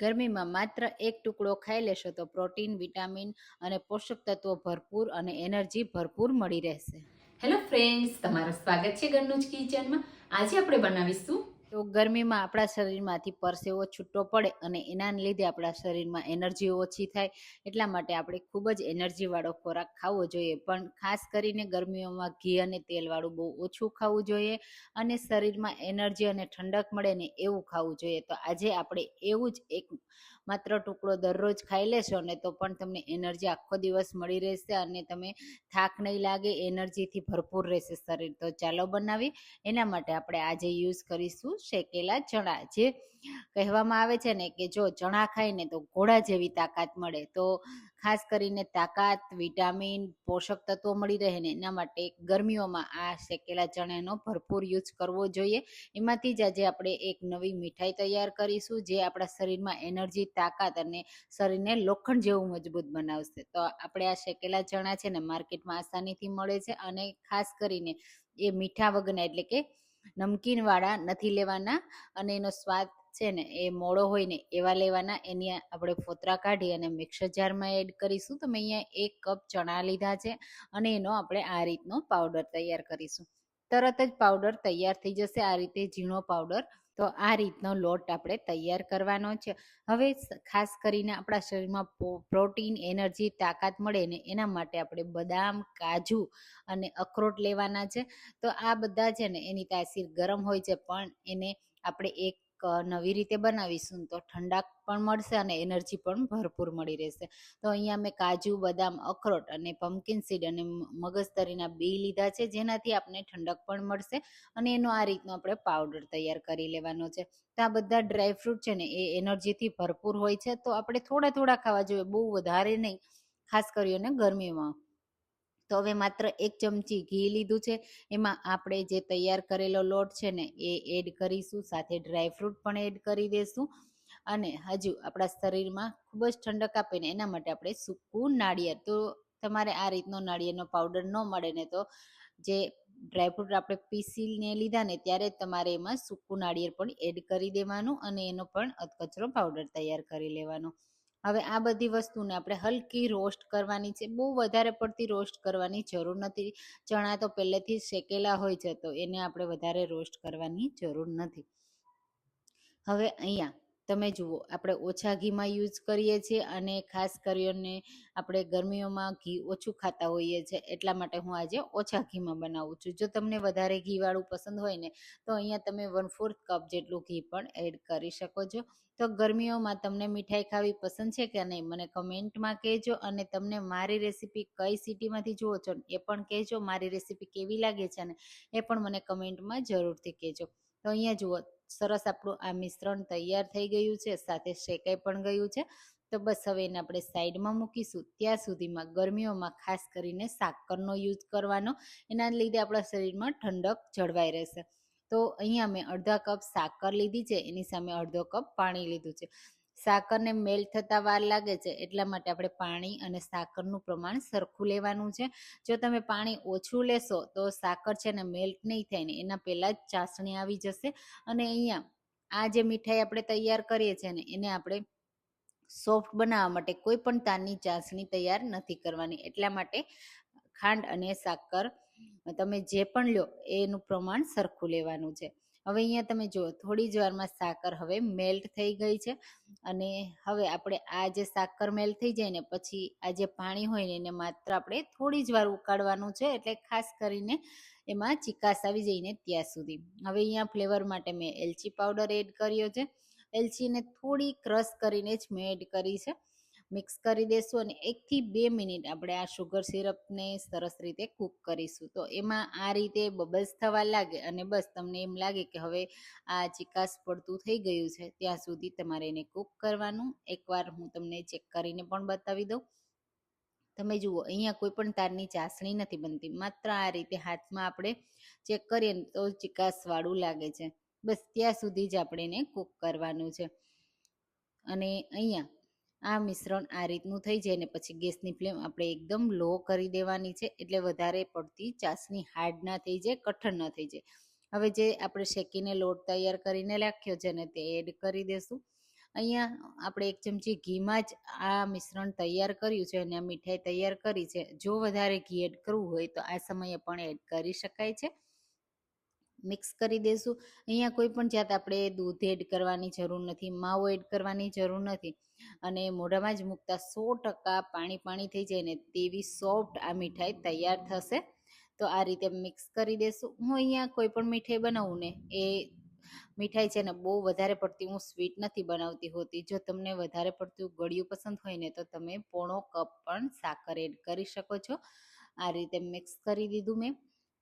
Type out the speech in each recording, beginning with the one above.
ગરમીમાં માત્ર એક ટુકડો ખાઈ લેશો તો પ્રોટીન, વિટામિન અને પોષક તત્વો ભરપૂર અને એનર્જી ભરપૂર મળી રહેશે. હેલો ફ્રેન્ડ્સ તમારું સ્વાગત છે ઘરનું જ કિચનમાં. આજે આપણે બનાવીશું તો ગરમીમાં આપણા શરીરમાંથી પરસેવો છૂટો પડે અને એના લીધે આપણા શરીરમાં એનર્જી ઓછી થાય. એટલા માટે આપણે ખૂબ જ એનર્જીવાળો ખોરાક ખાવો જોઈએ. પણ ખાસ કરીને ગરમીઓમાં ઘી અને તેલવાળું બહુ ઓછું ખાવું જોઈએ અને શરીરમાં એનર્જી અને ઠંડક મળે ને એવું ખાવું જોઈએ. તો આજે આપણે એવું જ એક માત્ર ટુકડો દરરોજ ખાઈ લેશો ને તો પણ તમને એનર્જી આખો દિવસ મળી રહેશે અને તમે થાક નહીં લાગે, એનર્જીથી ભરપૂર રહેશે શરીર. તો ચાલો બનાવી. એના માટે આપણે આજે યુઝ કરીશું શેકેલા ચણા. જે કહેવામાં આવે છે ને કે જો ચણા ખાઈને તો ઘોડા જેવી તાકાત મળે. તો ખાસ કરીને તાકાત, વિટામિન, પોષક તત્વો મળી રહે ને એના માટે ગરમીઓમાં આ શેકેલા ચણાનો ભરપૂર યુઝ કરવો જોઈએ. એમાંથી જ આજે આપણે એક નવી મીઠાઈ તૈયાર કરીશું જે આપણા શરીરમાં એનર્જી, તાકાત અને શરીરને લોખંડ જેવું મજબૂત બનાવશે. તો આપણે આ શેકેલા ચણા છે ને માર્કેટમાં આસાનીથી મળે છે અને ખાસ કરીને એ મીઠા વગરના એટલે કે નમકીનવાળા નથી લેવાના અને એનો સ્વાદ છે ને, એ મોળો હોય ને, એવા લેવાના, એની આપણે ફોતરા કાઢી અને મિક્સર જારમાં એડ કરીશું. તો મેં અહીંયા એક કપ ચણા લીધા છે અને એનો આપણે આ રીતનો પાવડર તૈયાર કરીશું. તરત જ પાવડર તૈયાર થઈ જશે આ રીતે ઝીણો પાવડર. તો આ રીતનો લોટ આપણે તૈયાર કરવાનો છે. હવે ખાસ કરીને આપણા શરીરમાં પ્રોટીન, એનર્જી, તાકાત મળે ને, એના માટે આપણે બદામ, કાજુ અને અખરોટ લેવાના છે. તો આ બધા છે ને, એની તાસીર ગરમ હોય છે, પણ એને આપણે એક નવી રીતે બનાવીશું તો ઠંડક પણ મળશે અને એનર્જી પણ ભરપૂર મળી રહેશે. તો અહીંયા મેં કાજુ, બદામ, અખરોટ અને પમ્પકિન સીડ અને મગજતરીના બી લીધા છે, જેનાથી આપણે ઠંડક પણ મળશે અને એનો આ રીતનો આપણે પાવડર તૈયાર કરી લેવાનો છે. તો આ બધા ડ્રાયફ્રૂટ છે ને, એ એનર્જીથી ભરપૂર હોય છે, તો આપણે થોડા થોડા ખાવા જોઈએ, બહુ વધારે નહીં, ખાસ કરીને ગરમીમાં. તો હવે માત્ર એક ચમચી ઘી લીધું છે. એમાં આપણે જે તૈયાર કરેલો લોટ છે ને, એ એડ કરીશું, સાથે ડ્રાયફ્રૂટ પણ એડ કરી દઈશું અને હજુ આપણા શરીરમાં ખૂબ જ ઠંડક આપે ને, એના માટે આપણે સૂકું નાળિયેર. તો તમારે આ રીતનો નાળિયેરનો પાવડર ન મળે ને, તો જે ડ્રાયફ્રૂટ આપણે પીસીને લીધા ને, ત્યારે તમારે એમાં સૂકું નાળિયેર પણ એડ કરી દેવાનું અને એનો પણ અધકચરો પાવડર તૈયાર કરી લેવાનો. હવે આ બધી વસ્તુને આપણે હલકી રોસ્ટ કરવાની છે. બહુ વધારે પડતી રોસ્ટ કરવાની જરૂર નથી. ચણા તો પહેલેથી શેકેલા હોય છે, તો એને આપણે વધારે રોસ્ટ કરવાની જરૂર નથી. હવે અહીંયા તમે જુઓ, આપણે ઓછા ઘીમાં યુઝ કરીએ છીએ અને ખાસ કરીને આપણે ગરમીઓમાં ઘી ઓછું ખાતા હોઈએ છીએ, એટલા માટે હું આજે ઓછા ઘીમાં બનાવું છું. જો તમને વધારે ઘીવાળું પસંદ હોય ને, તો અહીંયા તમે વન ફોર્થ કપ જેટલું ઘી પણ એડ કરી શકો છો. તો ગરમીઓમાં તમને મીઠાઈ ખાવી પસંદ છે કે નહીં, મને કમેન્ટમાં કહેજો અને તમને મારી રેસીપી કઈ સિટીમાંથી જુઓ છો એ પણ કહેજો. મારી રેસીપી કેવી લાગે છે ને, એ પણ મને કમેન્ટમાં જરૂરથી કહેજો. તો અહીંયા જુઓ સરસ આપણું આ મિશ્રણ તૈયાર થઈ ગયું છે, સાથે શેકાઈ પણ ગયું છે. તો બસ હવે એને આપણે સાઈડમાં મૂકીશું. ત્યાં સુધીમાં ગરમીઓમાં ખાસ કરીને સાકરનો યુઝ કરવાનો. એના લીધે આપણા શરીરમાં ઠંડક જળવાઈ રહેશે. તો અહીંયા મેં અડધા કપ સાકર લીધી છે, એની સામે અડધો કપ પાણી લીધું છે. સાકરને મેલ્ટ થતા વાર લાગે છે, એટલા માટે આપણે પાણી અને સાકરનું પ્રમાણ સરખું લેવાનું છે. જો તમે પાણી ઓછું લેશો, તો સાકર છે ને મેલ્ટ નહીં થાય ને એના પહેલાં જ ચાસણી આવી જશે. અને અહીંયા આ જે મીઠાઈ આપણે તૈયાર કરીએ છીએ ને, એને આપણે સોફ્ટ બનાવવા માટે કોઈ પણ તારની ચાસણી તૈયાર નથી કરવાની. એટલા માટે ખાંડ અને સાકર તમે જે પણ લો, એનું પ્રમાણ સરખું લેવાનું છે. હવે અહીંયા તમે જો થોડી જ વારમાં સાકર હવે મેલ્ટ થઈ ગઈ છે. અને હવે આપણે આ જે સાકર મેલ્ટ થઈ જાય ને, પછી આ જે પાણી હોય ને, એને માત્ર આપણે થોડી જ વાર ઉકાળવાનું છે, એટલે ખાસ કરીને એમાં ચિકાસ આવી જઈને ત્યાં સુધી. હવે અહીંયા ફ્લેવર માટે મેં એલચી પાવડર એડ કર્યો છે. એલચીને થોડી ક્રશ કરીને જ મેં એડ કરી છે. મિક્સ કરી દેશું અને એકથી બે મિનિટ આપણે આ શુગર સિરપને સરસ રીતે કૂક કરીશું. તો એમાં આ રીતે બબલ્સ થવા લાગે અને બસ તમને એમ લાગે કે હવે આ ચિકાસ પડતું થઈ ગયું છે, ત્યાં સુધી તમારે એને કૂક કરવાનું. એકવાર હું તમને ચેક કરીને પણ બતાવી દઉં. તમે જુઓ, અહીંયા કોઈ પણ તારની ચાસણી નથી બનતી. માત્ર આ રીતે હાથમાં આપણે ચેક કરીએ તો ચિકાસવાળું લાગે છે. બસ ત્યાં સુધી જ આપણે એને કૂક કરવાનું છે. અને અહીંયા આ મિશ્રણ આ રીતનું થઈ જાય ને પછી ગેસની ફ્લેમ આપણે એકદમ લો કરી દેવાની છે, એટલે વધારે પડતી ચાસણી હાર્ડ ના થઈ જાય, કઠણ ન થઈ જાય. હવે જે આપણે શેકીને લોટ તૈયાર કરીને રાખ્યો છે ને તે એડ કરી દેશું. અહીંયા આપણે એક ચમચી ઘીમાં જ આ મિશ્રણ તૈયાર કર્યું છે અને આ મીઠાઈ તૈયાર કરી છે. જો વધારે ઘી એડ કરવું હોય તો આ સમયે પણ એડ કરી શકાય છે. મિક્સ કરી દેશું. અહીંયા કોઈ પણ જાત આપણે દૂધ એડ કરવાની જરૂર નથી, માવો એડ કરવાની જરૂર નથી. અને મોઢામાં જ મૂકતા સો ટકા પાણી પાણી થઈ જાય ને તેવી સોફ્ટ આ મીઠાઈ તૈયાર થશે. તો આ રીતે મિક્સ કરી દેશું. હું અહીંયા કોઈ પણ મીઠાઈ બનાવું ને, એ મીઠાઈ છે ને બહુ વધારે પડતી હું સ્વીટ નથી બનાવતી હોતી. જો તમને વધારે પડતું ગળ્યું પસંદ હોય ને, તો તમે પોણો કપ પણ સાકર એડ કરી શકો છો. આ રીતે મિક્સ કરી દીધું મેં.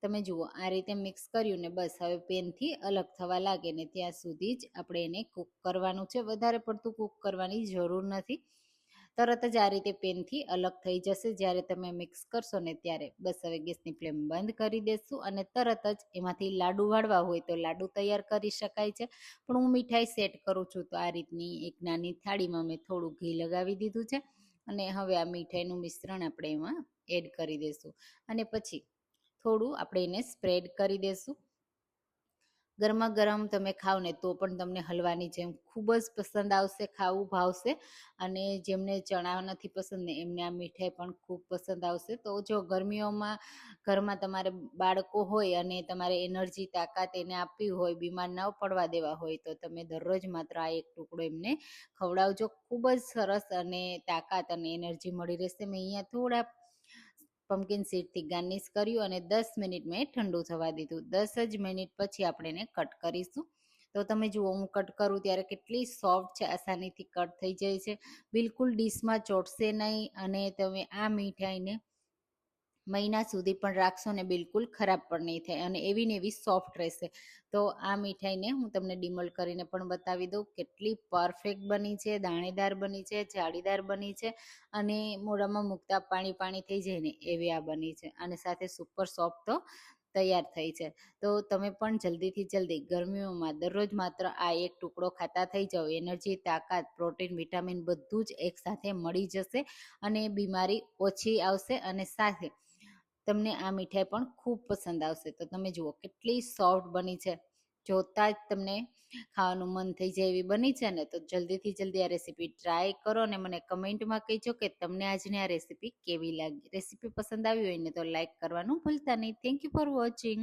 તમે જુઓ, આ રીતે મિક્સ કર્યું ને બસ હવે પેનથી અલગ થવા લાગે ને ત્યાં સુધી જ આપણે એને કૂક કરવાનું છે. વધારે પડતું કૂક કરવાની જરૂર નથી. તરત જ આ રીતે પેનથી અલગ થઈ જશે. જ્યારે તમે મિક્સ કરશો ને ત્યારે બસ હવે ગેસની ફ્લેમ બંધ કરી દેશું અને તરત જ એમાંથી લાડુ વાળવા હોય તો લાડુ તૈયાર કરી શકાય છે. પણ હું મીઠાઈ સેટ કરું છું તો આ રીતની એક નાની થાળીમાં મેં થોડું ઘી લગાવી દીધું છે અને હવે આ મીઠાઈનું મિશ્રણ આપણે એમાં એડ કરી દઈશું અને પછી થોડું આપણે એને સ્પ્રેડ કરી દઈશું ગરમા ગરમ તમે ખાવ ને તો પણ તમને હલવાની જેમ ખૂબ જ પસંદ આવશે, ખાવું ભાવશે અને જેમને ચણા નથી પસંદ ને એમને આ મીઠાઈ પણ ખૂબ પસંદ આવશે. તો જો ગરમીઓમાં ઘરમાં તમારે બાળકો હોય અને તમારે એનર્જી, તાકાત એને આપવી હોય, બીમાર ન પડવા દેવા હોય, તો તમે દરરોજ માત્ર આ એક ટુકડો એમને ખવડાવજો. ખૂબ જ સરસ અને તાકાત અને એનર્જી મળી રહેશે. મેં અહીંયા થોડા પમ્પકિન સીડથી ગાર્નિશ કર્યું અને દસ મિનિટ મેં ઠંડુ થવા દીધું. દસ જ મિનિટ પછી આપણે એને કટ કરીશું. તો તમે જુઓ, હું કટ કરું ત્યારે કેટલી સોફ્ટ છે, આસાનીથી કટ થઈ જાય છે. બિલકુલ ડીશમાં ચોટશે નહીં અને તમે આ મીઠાઈને મહિના સુધી પણ રાખશો ને બિલકુલ ખરાબ પણ નહીં થાય અને એવી ને એવી સોફ્ટ રહેશે. તો આ મીઠાઈને હું તમને ડિમોલ્ડ કરીને પણ બતાવી દઉં કેટલી પરફેક્ટ બની છે, દાણેદાર બની છે, જાળીદાર બની છે અને મોઢામાં મૂકતા પાણી પાણી થઈ જાય ને એવી આ બની છે અને સાથે સુપર સોફ્ટ તો તૈયાર થઈ છે. તો તમે પણ જલ્દીથી જલ્દી ગરમીઓમાં દરરોજ માત્ર આ એક ટુકડો ખાતા થઈ જાઓ. એનર્જી, તાકાત, પ્રોટીન, વિટામિન બધું જ એકસાથે મળી જશે અને બીમારી ઓછી આવશે અને સાથે તમને આ મીઠાઈ પણ ખૂબ પસંદ આવશે. તો તમે જુઓ, કેટલી સોફ્ટ બની છે. જોતાં જ તમને ખાવાનું મન થઈ જાય એવી બની છે ને, તો જલ્દીથી જલ્દી આ રેસીપી ટ્રાય કરો અને મને કમેન્ટમાં કહેજો કે તમને આજની આ રેસીપી કેવી લાગી. રેસીપી પસંદ આવી હોય ને તો લાઈક કરવાનું ભૂલતા નહીં. Thank you for watching